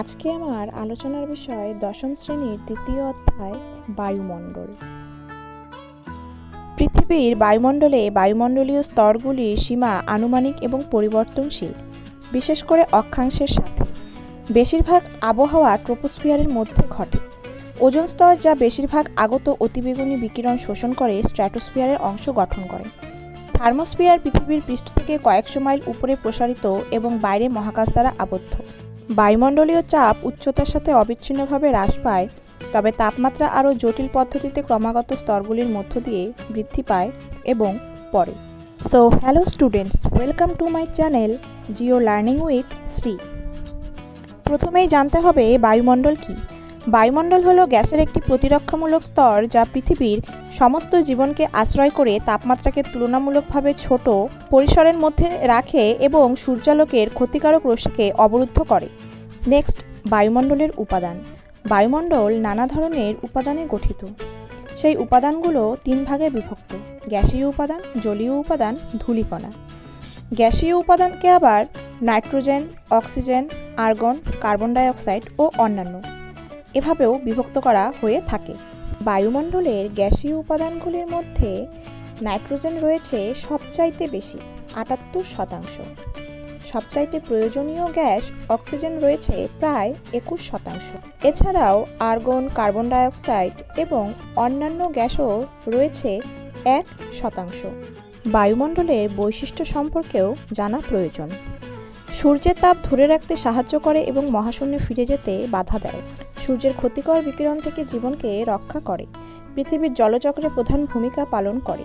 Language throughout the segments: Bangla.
আজকে আমার আলোচনার বিষয় দশম শ্রেণির দ্বিতীয় অধ্যায়, বায়ুমণ্ডল। পৃথিবীর বায়ুমণ্ডলে বায়ুমণ্ডলীয় স্তরগুলির সীমা আনুমানিক এবং পরিবর্তনশীল, বিশেষ করে অক্ষাংশের সাথে। বেশিরভাগ আবহাওয়া ট্রোপোস্ফিয়ারের মধ্যে ঘটে। ওজোন স্তর যা বেশিরভাগ আগত অতিবেগুনি বিকিরণ শোষণ করে স্ট্র্যাটোস্ফিয়ারের অংশ গঠন করে। থার্মোস্ফিয়ার পৃথিবীর পৃষ্ঠ থেকে কয়েকশো মাইল উপরে প্রসারিত এবং বাইরে মহাকাশ দ্বারা আবদ্ধ। বায়ুমণ্ডলীয় চাপ উচ্চতার সাথে অবিচ্ছিন্নভাবে হ্রাস পায়, তবে তাপমাত্রা আরও জটিল পদ্ধতিতে ক্রমাগত স্তরগুলির মধ্য দিয়ে বৃদ্ধি পায় এবং পড়ে। So hello students welcome to my channel geo learning with Shri প্রথমেই জানতে হবে, বায়ুমণ্ডল কী? বায়ুমণ্ডল হল গ্যাসের একটি প্রতিরক্ষামূলক স্তর যা পৃথিবীর সমস্ত জীবনকে আশ্রয় করে তাপমাত্রাকে তুলনামূলকভাবে ছোট পরিসরের মধ্যে রাখে এবং সূর্যালোকের ক্ষতিকারক রশ্মিকে অবরুদ্ধ করে। নেক্সট, বায়ুমণ্ডলের উপাদান। বায়ুমণ্ডল নানা ধরনের উপাদানে গঠিত। সেই উপাদানগুলো তিন ভাগে বিভক্ত। গ্যাসীয় উপাদান, জলীয় উপাদান, ধূলিকণা। গ্যাসীয় উপাদানকে আবার nitrogen, oxygen, argon, carbon dioxide ও অন্যান্য। এভাবেও বিভক্ত করা হয়ে থাকে। বায়ুমণ্ডলের গ্যাসীয় উপাদানগুলির মধ্যে নাইট্রোজেন রয়েছে সবচাইতে বেশি, আটাত্তর শতাংশ। সবচাইতে প্রয়োজনীয় গ্যাস অক্সিজেন রয়েছে প্রায় একুশ শতাংশ। এছাড়াও আর্গন, কার্বন ডাইঅক্সাইড এবং অন্যান্য গ্যাসও রয়েছে এক শতাংশ। বায়ুমণ্ডলের বৈশিষ্ট্য সম্পর্কেও জানা প্রয়োজন। সূর্যের তাপ ধরে রাখতে সাহায্য করে এবং মহাশূন্যে ফিরে যেতে বাধা দেয়। সূর্যের ক্ষতিকর বিকিরণ থেকে জীবনকে রক্ষা করে। পৃথিবীর জলচক্রে প্রধান ভূমিকা পালন করে।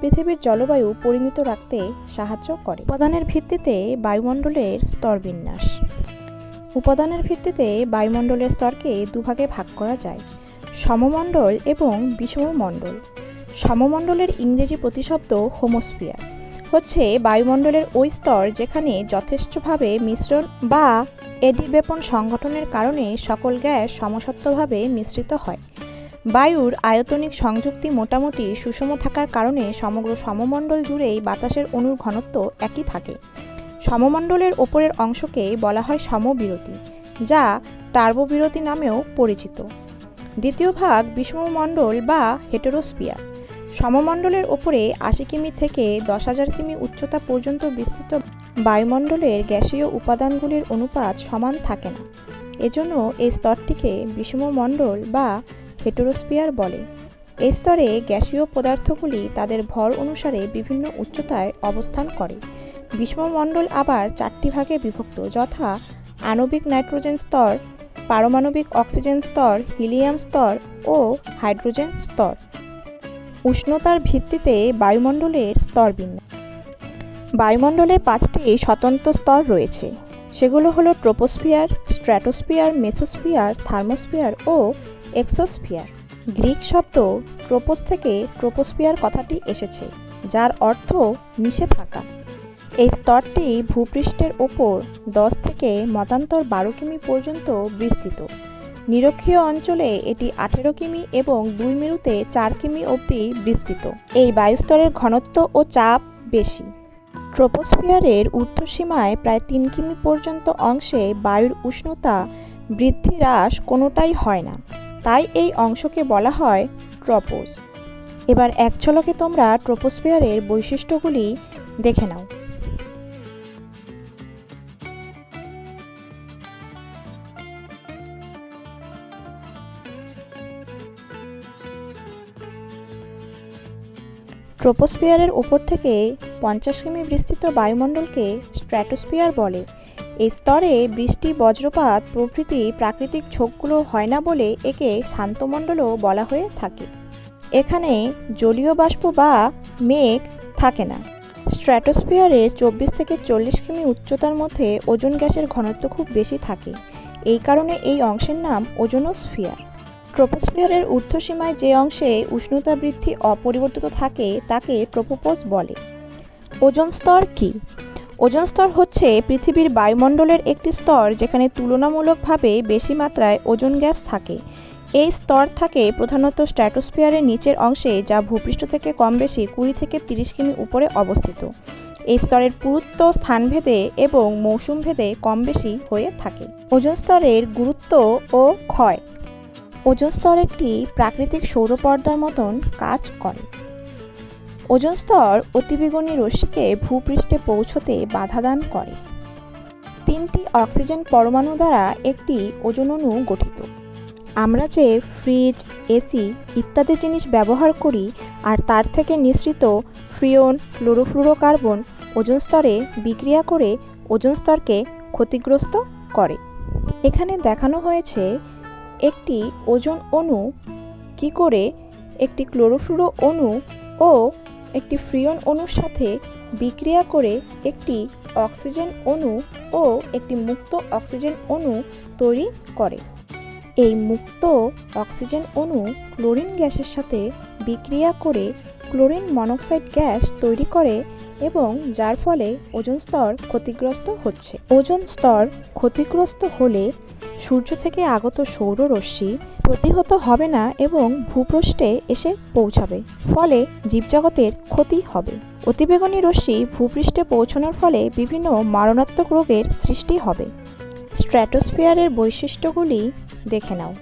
পৃথিবীর জলবায়ু পরিমিত রাখতে সাহায্য করে। উপাদানের ভিত্তিতে বায়ুমণ্ডলের স্তর বিন্যাস। উপাদানের ভিত্তিতে বায়ুমণ্ডলের স্তরকে দুভাগে ভাগ করা যায়। সমমণ্ডল এবং বিষমমণ্ডল। সমমণ্ডলের ইংরেজি প্রতিশব্দ হোমোস্ফিয়ার। হচ্ছে বায়ুমণ্ডলের ওই স্তর যেখানে যথেষ্টভাবে মিশ্রণ বা এডিবেপন সংগঠনের কারণে সকল গ্যাস সমসত্ত্বভাবে মিশ্রিত হয়। বায়ুর আয়তনিক সংযুক্তি মোটামুটি সুষম থাকার কারণে সমগ্র সমমণ্ডল জুড়েই বাতাসের অণুর ঘনত্ব একই থাকে। সমমণ্ডলের ওপরের অংশকে বলা হয় সমবিরতি, যা টার্বোবিরতি নামেও পরিচিত। দ্বিতীয় ভাগ বিষমমণ্ডল বা হেটেরোস্পিয়ার সমমণ্ডলের ওপরে আশি কিমি থেকে দশ হাজার কিমি উচ্চতা পর্যন্ত বিস্তৃত বায়ুমণ্ডলের গ্যাসীয় উপাদানগুলির অনুপাত সমান থাকে না। এজন্য এই স্তরটিকে বিষমমণ্ডল বা হেটেরোস্পিয়ার বলে। এই স্তরে গ্যাসীয় পদার্থগুলি তাদের ভর অনুসারে বিভিন্ন উচ্চতায় অবস্থান করে। বিষমমণ্ডল আবার চারটি ভাগে বিভক্ত, যথা আণবিক নাইট্রোজেন স্তর, পারমাণবিক অক্সিজেন স্তর, হিলিয়াম স্তর ও হাইড্রোজেন স্তর। উষ্ণতার ভিত্তিতে বায়ুমণ্ডলের স্তর স্তরবিন্যাস বায়ুমণ্ডলে পাঁচটি স্বতন্ত্র স্তর রয়েছে। সেগুলো হলো ট্রোপোস্ফিয়ার, স্ট্র্যাটোস্ফিয়ার মেসোস্ফিয়ার থার্মোস্ফিয়ার ও এক্সোস্ফিয়ার। গ্রিক শব্দ ট্রোপোস থেকে ট্রোপোস্ফিয়ার কথাটি এসেছে, যার অর্থ মিশে থাকা। এই স্তরটি ভূপৃষ্ঠের ওপর দশ থেকে মতান্তর বারো কিমি পর্যন্ত বিস্তৃত। নিরক্ষীয় অঞ্চলে এটি আঠেরো কিমি এবং দুই মেরুতে চার কিমি অবধি বিস্তৃত। এই বায়ুস্তরের ঘনত্ব ও চাপ বেশি। ট্রোপোস্ফিয়ারের ঊর্ধ্বসীমায় প্রায় তিন কিমি পর্যন্ত অংশে বায়ুর উষ্ণতা বৃদ্ধি হ্রাস কোনোটাই হয় না। তাই এই অংশকে বলা হয় ট্রপোস। এবার এক ঝলকে তোমরা ট্রোপোস্ফিয়ারের বৈশিষ্ট্যগুলি দেখে নাও। ট্রোপোস্ফিয়ারের ওপর থেকে পঞ্চাশ কিমি বিস্তৃত বায়ুমণ্ডলকে স্ট্র্যাটোস্ফিয়ার বলে। এই স্তরে বৃষ্টি, বজ্রপাত প্রভৃতি প্রাকৃতিক ঝোঁকগুলো হয় না বলে একে শান্তমণ্ডলও বলা হয়ে থাকে। এখানে জলীয় বাষ্প বা মেঘ থাকে না। স্ট্র্যাটোস্ফিয়ারে চব্বিশ থেকে চল্লিশ কিমি উচ্চতার মধ্যে ওজন গ্যাসের ঘনত্ব খুব বেশি থাকে। এই কারণে এই অংশের নাম ওজোনোস্ফিয়ার। ট্রোপোস্ফিয়ারের ঊর্ধ্বসীমায় যে অংশে উষ্ণতা বৃদ্ধি অপরিবর্তিত থাকে, তাকে ট্রোপোপোস বলে। ওজন স্তর কি? ওজন স্তর হচ্ছে পৃথিবীর বায়ুমণ্ডলের একটি স্তর যেখানে তুলনামূলকভাবে বেশি মাত্রায় ওজন গ্যাস থাকে। এই স্তর থাকে প্রধানত স্ট্র্যাটোস্ফিয়ারের নিচের অংশে, যা ভূপৃষ্ঠ থেকে কম বেশি কুড়ি থেকে তিরিশ কিমি উপরে অবস্থিত। এই স্তরের পুরুত্ব, স্থানভেদে এবং মৌসুমভেদে কম বেশি হয়ে থাকে। ওজন স্তরের গুরুত্ব ও ক্ষয় ওজন স্তর একটি প্রাকৃতিক সৌরপর্দার মতন কাজ করে। ওজন স্তর অতিবেগুনি রশ্মিকে ভূপৃষ্ঠে পৌঁছতে বাধা দান করে। তিনটি অক্সিজেন পরমাণু দ্বারা একটি ওজন অণু গঠিত। আমরা যে ফ্রিজ, এসি ইত্যাদি জিনিস ব্যবহার করি আর তার থেকে নিঃসৃত ফ্রিয়ন ক্লোরোফ্লুরোকার্বন ওজন স্তরে বিক্রিয়া করে ওজন স্তরকে ক্ষতিগ্রস্ত করে। এখানে দেখানো হয়েছে একটি ওজন অণু, কি করে একটি ক্লোরোফ্লোরো অণু ও একটি ফ্রিয়ন অণুর সাথে বিক্রিয়া করে একটি অক্সিজেন অণু ও একটি মুক্ত অক্সিজেন অণু তৈরি করে? এই মুক্ত অক্সিজেন অণু ক্লোরিন গ্যাসের সাথে বিক্রিয়া করে ক্লোরিন মনোক্সাইড গ্যাস তৈরি করে এবং যার ফলে ওজন স্তর ক্ষতিগ্রস্ত হচ্ছে। ওজন স্তর ক্ষতিগ্রস্ত হলে সূর্য থেকে আগত সৌররশ্মি প্রতিহত হবে না এবং ভূপৃষ্ঠে এসে পৌঁছাবে, ফলে জীবজগতের ক্ষতি হবে। অতিবেগুনি রশ্মি ভূপৃষ্ঠে পৌঁছানোর ফলে বিভিন্ন মারণাত্মক রোগের সৃষ্টি হবে। স্ট্র্যাটোস্ফিয়ারের বৈশিষ্ট্যগুলি দেখে নাও।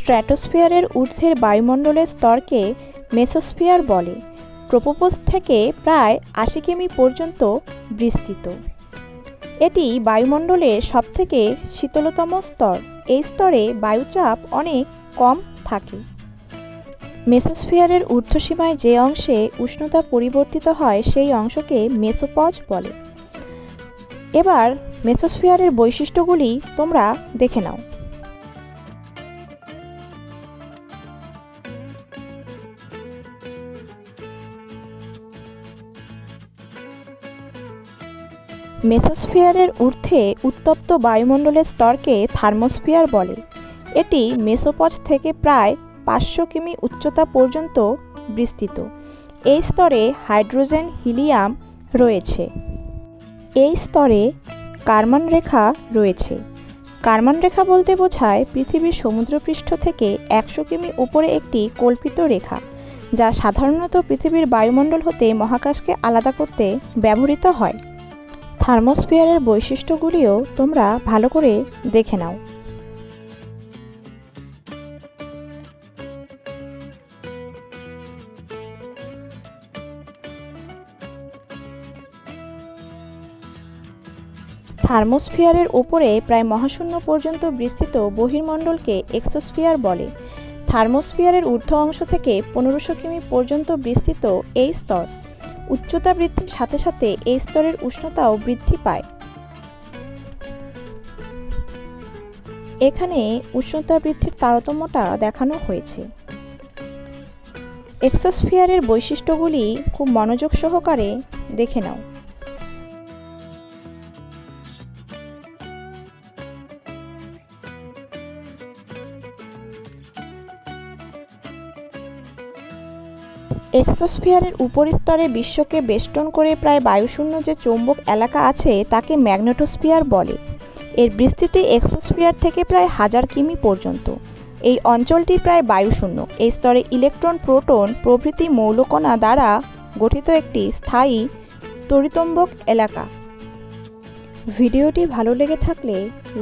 স্ট্র্যাটোস্ফিয়ারের ঊর্ধ্বের বায়ুমণ্ডলের স্তরকে মেসোস্ফিয়ার বলে। ট্রোপোপোজ থেকে প্রায় আশি কিমি পর্যন্ত বিস্তৃত। এটি বায়ুমণ্ডলের সবথেকে শীতলতম স্তর। এই স্তরে বায়ুচাপ অনেক কম থাকে। মেসোস্ফিয়ারের ঊর্ধ্বসীমায় যে অংশে উষ্ণতা পরিবর্তিত হয়, সেই অংশকে মেসোপজ বলে। এবার মেসোস্ফিয়ারের বৈশিষ্ট্যগুলি তোমরা দেখে নাও। মেসোস্ফিয়ারের ঊর্ধ্বে উত্তপ্ত বায়ুমণ্ডলের স্তরকে থার্মোস্ফিয়ার বলে। এটি মেসোপজ থেকে প্রায় পাঁচশো কিমি উচ্চতা পর্যন্ত বিস্তৃত। এই স্তরে হাইড্রোজেন, হিলিয়াম রয়েছে। এই স্তরে কার্মান রেখা রয়েছে। কার্মান রেখা বলতে বোঝায় পৃথিবীর সমুদ্রপৃষ্ঠ থেকে একশো কিমি উপরে একটি কল্পিত রেখা, যা সাধারণত পৃথিবীর বায়ুমণ্ডল হতে মহাকাশকে আলাদা করতে ব্যবহৃত হয়। থার্মোস্ফিয়ারের বৈশিষ্ট্যগুলিও তোমরা ভালো করে দেখে নাও। থার্মোস্ফিয়ারের উপরে প্রায় মহাশূন্য পর্যন্ত বিস্তৃত বহির্মণ্ডলকে এক্সোস্ফিয়ার বলে। থার্মোস্ফিয়ারের ঊর্ধ্ব অংশ থেকে পনেরোশো কিমি পর্যন্ত বিস্তৃত এই স্তর। উচ্চতা বৃদ্ধির সাথে সাথে এই স্তরের উষ্ণতাও বৃদ্ধি পায়। এখানে উষ্ণতা বৃদ্ধির তারতম্যটা দেখানো হয়েছে। এক্সোস্ফিয়ারের বৈশিষ্ট্যগুলি খুব মনোযোগ সহকারে দেখে নাও। এক্সোস্ফিয়ারের উপরিস্তরে বিশ্বকে বেষ্টন করে প্রায় বায়ুশূন্য যে চৌম্বক এলাকা আছে, তাকে ম্যাগনেটোস্ফিয়ার বলে। এর বিস্তৃতি এক্সোস্ফিয়ার থেকে প্রায় হাজার কিমি পর্যন্ত। এই অঞ্চলটি প্রায় বায়ুশূন্য। এই স্তরে ইলেকট্রন, প্রোটন প্রভৃতি মৌলকণা দ্বারা গঠিত একটি স্থায়ী তরিতম্বক এলাকা। ভিডিওটি ভালো লেগে থাকলে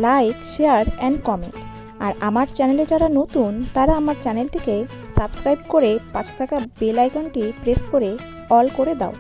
লাইক, শেয়ার, অ্যান্ড কমেন্ট। আর আমার চ্যানেলে যারা নতুন, তারা আমার চ্যানেলটিকে সাবস্ক্রাইব করে পাশে থাকা বেল আইকনটি প্রেস করে অল করে দাও।